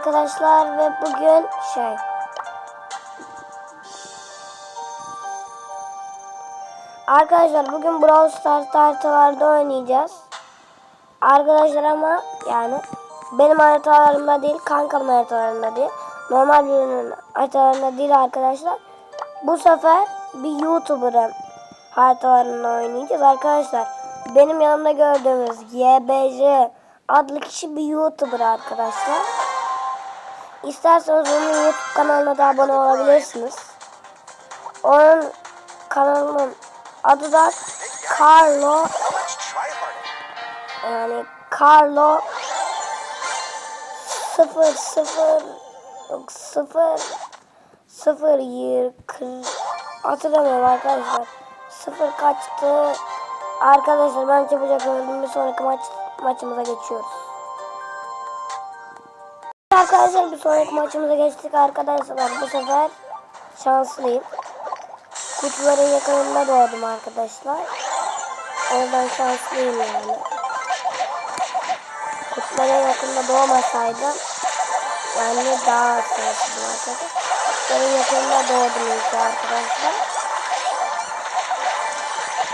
arkadaşlar ve bugün şey Arkadaşlar bugün Brawl Stars haritalarda oynayacağız. Arkadaşlar ama yani benim haritalarımda değil, kankamın haritalarında değil. Normal birinin haritalarında değil arkadaşlar. Bu sefer bir YouTuber'ın haritalarında oynayacağız arkadaşlar. Benim yanımda gördüğünüz YBJ adlı kişi bir YouTuber arkadaşlar. İsterseniz onun YouTube kanalına da abone olabilirsiniz. Onun kanalının adı da Carlo yani Carlo 0 0 yok 0 0 20 hatırlamıyorum arkadaşlar. 0 kaçtı? Arkadaşlar ben çabucak öldüm. Bir sonraki maç maçımıza geçiyoruz. Arkadaşlar bir sonraki maçımıza geçtik arkadaşlar. Bu sefer şanslıyım. Kutuların yakınında doğdum arkadaşlar. Oradan şanslıyım yani. Kutuların yakında doğmasaydım yani daha şanslıyım arkadaşlar. Kutuların yakınında doğdum ilk arkadaşlar.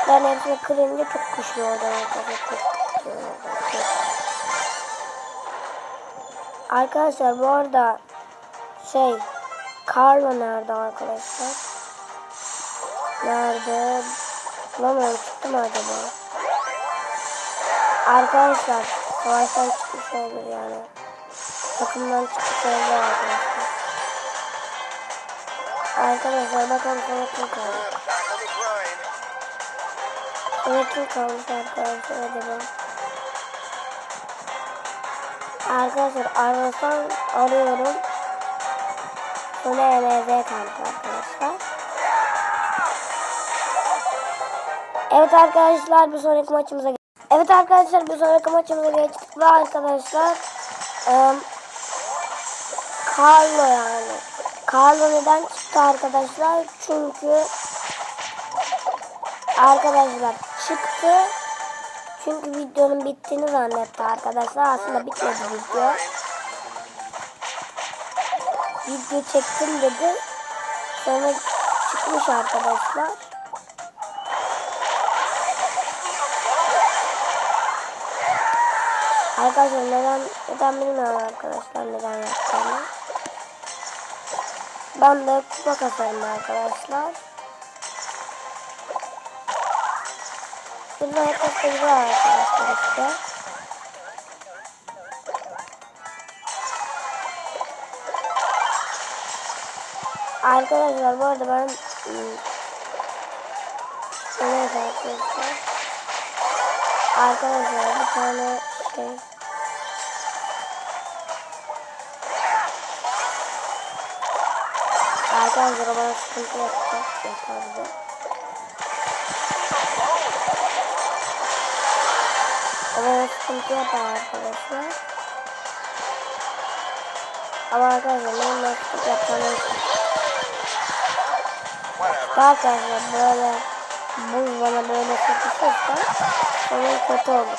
Ben hepsini kırınca çok güçlü oldum arkadaşlar. Arkadaşlar bu arada şey Carlo nerede arkadaşlar? Nerede? Bulamıyorum çıktı mı acaba? Arkadaşlar savaştan çıkmış olur yani. Takımdan çıkmış olur arkadaşlar. Arkadaşlar bakalım sonra kim kaldı? Sonra kim kalmış arkadaşlar acaba? Arkadaşlar arasam arıyorum. Sonra MZ kaldı arkadaşlar. Evet arkadaşlar bir sonraki maçımıza Evet arkadaşlar bir sonraki maçımıza geçtik ve arkadaşlar ıı, Carlo yani. Carlo neden çıktı arkadaşlar? Çünkü arkadaşlar çıktı. Çünkü videonun bittiğini zannetti arkadaşlar. Aslında bitmedi video. Video çektim dedi. Sonra çıkmış arkadaşlar. Arkadaşlar neden neden bilmiyorum arkadaşlar neden yaptığını. Ben de kupa kasarım arkadaşlar. Burada herkes de güzel arkadaşlar işte. Arkadaşlar bu arada ben ıı, Evet arkadaşlar. Arkadaşlar bir tane şey Arkadaşlar bana sıkıntı yapacak yapardı. O bana sıkıntı yapar arkadaşlar. Ama arkadaşlar bana sıkıntı yapacağını Arkadaşlar böyle buz bana böyle sıkışırsa onun kötü olur.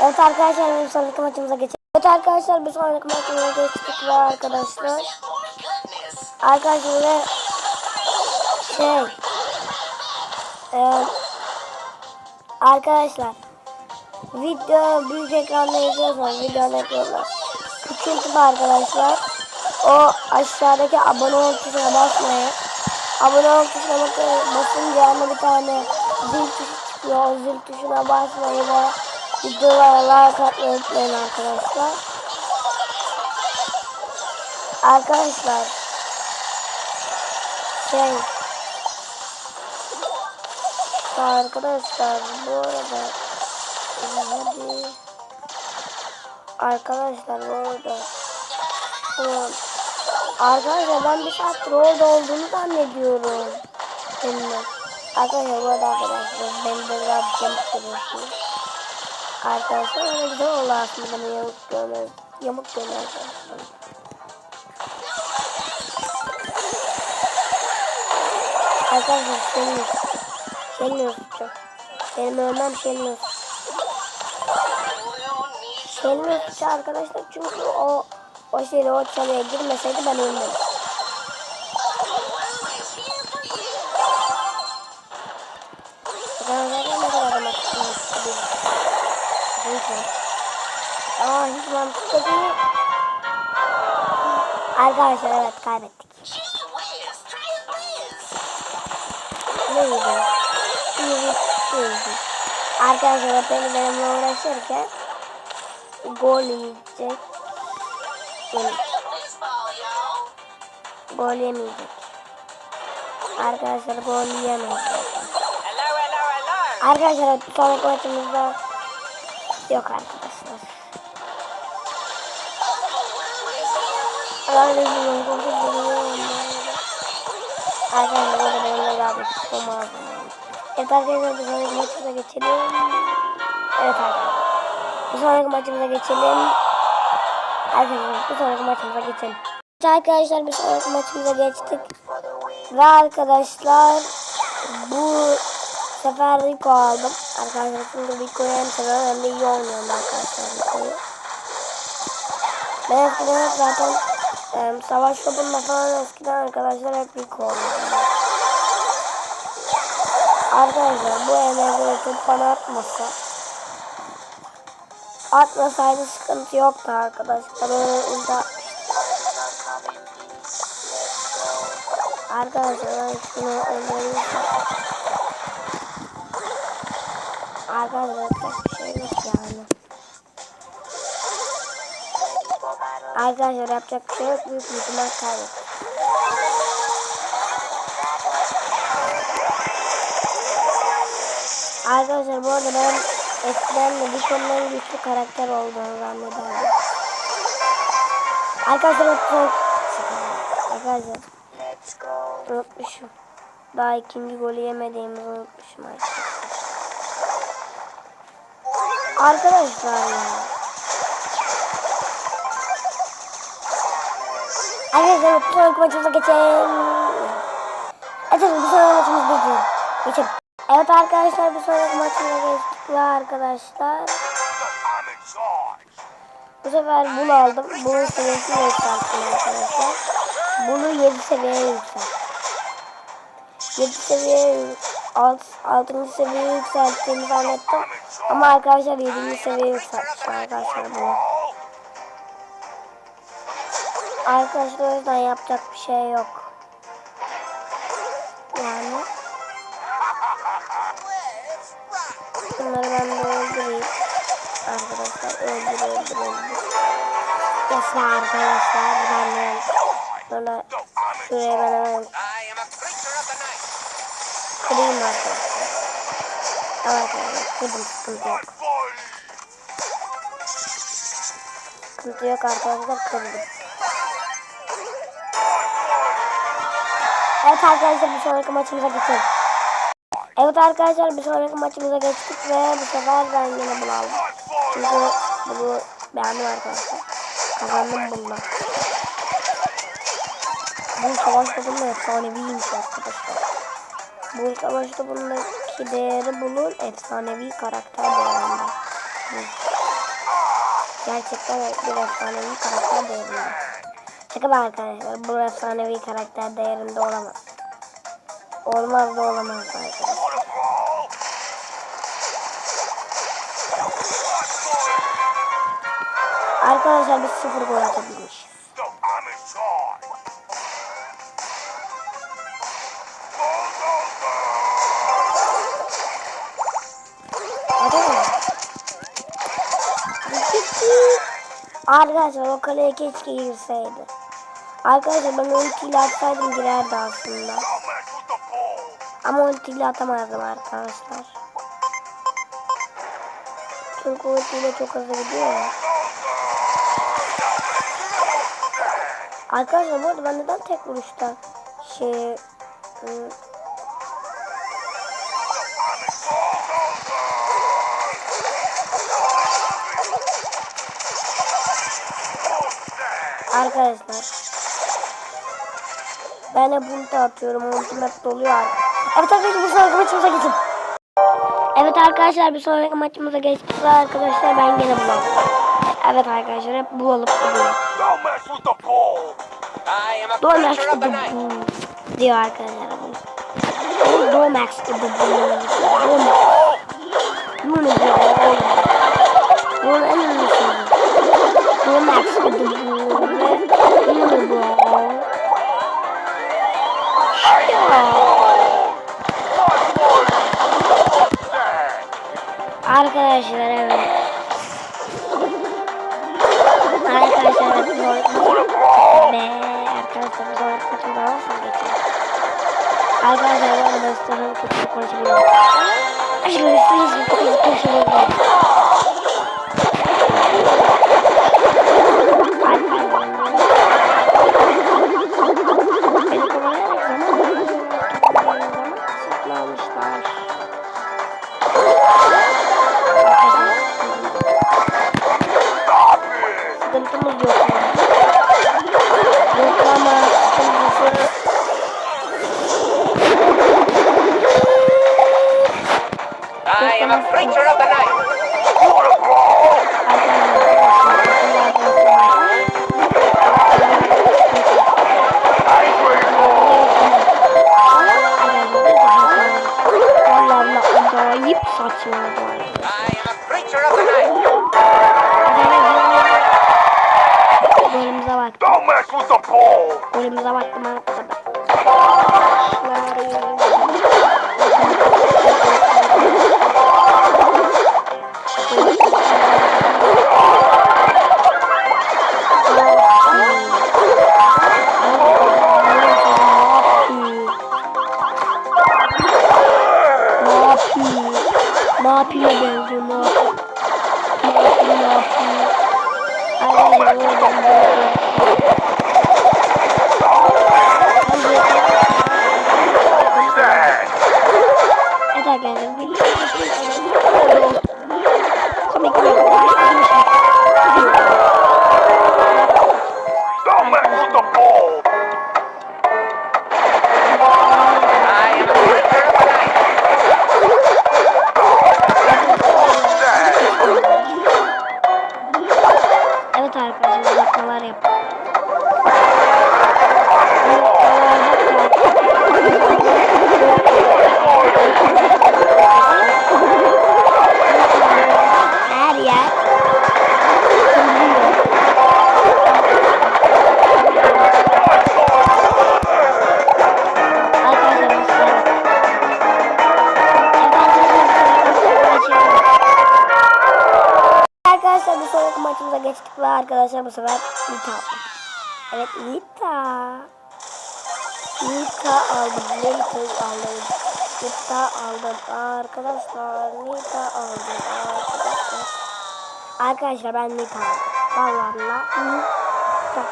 Evet arkadaşlar bir sonraki maçımıza geçelim. Evet arkadaşlar bir sonraki maçımıza geçtik ve arkadaşlar arkadaşlar ve şey e, arkadaşlar video büyük ekranda izliyorsanız videonun ekranı küçültüp arkadaşlar. O aşağıdaki abone ol tuşuna basmayı abone ol tuşuna basınca ama bir tane zil tuşu çıkıyor zil tuşuna basmayı ve videolara like atmayı unutmayın arkadaşlar. Arkadaşlar. Şey. Arkadaşlar bu arada arkadaşlar bu arada Tamam. Arkadaşlar ben bir saattir orada olduğunu zannediyorum. Seninle. Arkadaşlar bu arada arkadaşlar beni de biraz yamuk görüyorsunuz. Arkadaşlar öyle güzel oldu aslında beni yamuk görmez. Yamuk görmez arkadaşlar. Arkadaşlar senin senin. Benim ölmem senin. Suçu arkadaşlar çünkü o o şeyle o çalıya girmeseydi ben ölmem. Ben zaten ne kadar değil. Lütfen. Ama hiç mantıklı değil. Arkadaşlar evet kaybettik. Ne yedi? İyi, iyi. Arkadaşlar beni benimle uğraşırken gol yiyecek. Yani gol yemeyecek. Arkadaşlar gol yiyemez. Arkadaşlar sonraki maçımızda yok. Arkadaşlar Arkadaşlar burada benimle daha bir tutmam lazım. Evet arkadaşlar bir sonraki maçımıza geçelim. Evet arkadaşlar. Bir sonraki maçımıza geçelim. Arkadaşlar bir sonraki maçımıza geçelim. Arkadaşlar bir sonraki maçımıza geçtik. Ve arkadaşlar bu sefer Rico aldım. Arkadaşlar şimdi Rico'yu hem seviyorum hem de iyi oynuyorum arkadaşlar Rico'yu. Ben eskiden hep zaten e, savaş topunda falan eskiden arkadaşlar hep Rico oynuyordum. Arkadaşlar bu enerji top bana atmasa atmasaydı sıkıntı yoktu arkadaşlar. Böyle ulti Arkadaşlar şunu öldürürsem Arkadaşlar yapacak bir şey yok yani. Arkadaşlar yapacak bir şey yok. Büyük bir ihtimal kaybettik. Arkadaşlar bu arada ben eskiden de bir konudan güçlü karakter olduğunu zannederdim. Arkadaşlar çok Arkadaşlar unutmuşum. Daha ikinci golü yemediğimizi unutmuşum arkadaşlar. Arkadaşlar ya. Arkadaşlar sonraki maçımıza geçelim. Evet bir sonraki maçımız geçelim. Geçelim. Evet arkadaşlar bir sonraki maçımıza geçtik ve arkadaşlar bu sefer bunu aldım. Bunun seviyesini yükselttim arkadaşlar. Bunu 7 seviyeye yükselttim. 7 seviyeye 6. 6. seviyeye yükselttiğimi zannettim. Ama arkadaşlar 7. seviyeye yükseltmişim arkadaşlar bunu. Arkadaşlar o yüzden yapacak bir şey yok. Yani. Bunları ben de öldüreyim. Arkadaşlar öldür öldür öldür. Yaşlı arkadaşlar ben de sonra şuraya ben hemen kırayım arkadaşlar. Evet arkadaşlar kırdım sıkıntı yok. Sıkıntı yok arkadaşlar kırdım. Evet arkadaşlar bir sonraki maçımıza geçelim. Evet arkadaşlar bir sonraki maçımıza geçtik ve bu sefer ben yine bunu aldım. Çünkü bunu beğendim arkadaşlar. Kazandım bundan. Bu savaş topunda efsaneviymiş arkadaşlar. Bu savaş topundaki değeri bunun efsanevi karakter değerinde. Gerçekten bir efsanevi karakter değerinde. Şaka be arkadaşlar. Bu efsanevi karakter değerinde olamaz. Olmaz da olamaz arkadaşlar. Arkadaşlar biz sıfır gol mi? Arkadaşlar o kaleye keşke girseydi. Arkadaşlar ben ultiyle atsaydım girerdi aslında. Ama ultiyle atamazdım arkadaşlar. Çünkü ultiyle çok hızlı gidiyor ya. Arkadaşlar bu arada ben neden tek vuruşta şey ıı, Arkadaşlar ben de bunu atıyorum. Ultimate doluyor. Evet arkadaşlar bir sonraki maçımıza geçelim. Evet arkadaşlar bir sonraki maçımıza geçtik arkadaşlar ben gene bulalım. Evet arkadaşlar hep bulalım a Domax the. Boo diyor arkadaşlar bunu. Domax the Boo. Domax. Bunu diyor. Bunun en ünlüsü. Domax the Boo ve Unibrow. Arkadaşlar evet. Arkadaşlar arada istiyorum kötü konuşabilirim. Aşkım üstünüz bir kötü I'm a creature of the night. Acayip saçma bu arada. Golümüze bak. Golümüze baktım arkadaşlar. Yapıyor benziyor? Ne yapıyor? Ne yapıyor? Ne yapıyor? Ay, ay, ay, ay, ay. Dad! Evet arkadaşlar ve arkadaşlar bu sefer Nita aldım. Evet Nita. Nita aldım. Nita'yı aldım. Nita aldım arkadaşlar. Nita aldım arkadaşlar. Arkadaşlar ben Nita aldım. Vallahi Nita.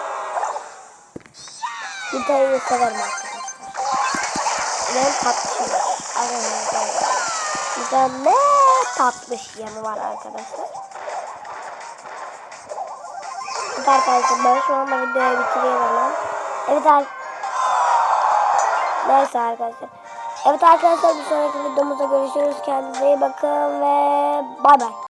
Nita'yı severim arkadaşlar. Ben tatlışım. Arkadaşlar. Nita ne tatlış yanı var arkadaşlar. Evet arkadaşlar ben şu anda videoyu bitiriyorum lan. Evet arkadaşlar. Neyse arkadaşlar. Evet arkadaşlar bir sonraki videomuzda görüşürüz. Kendinize iyi bakın ve bay bay.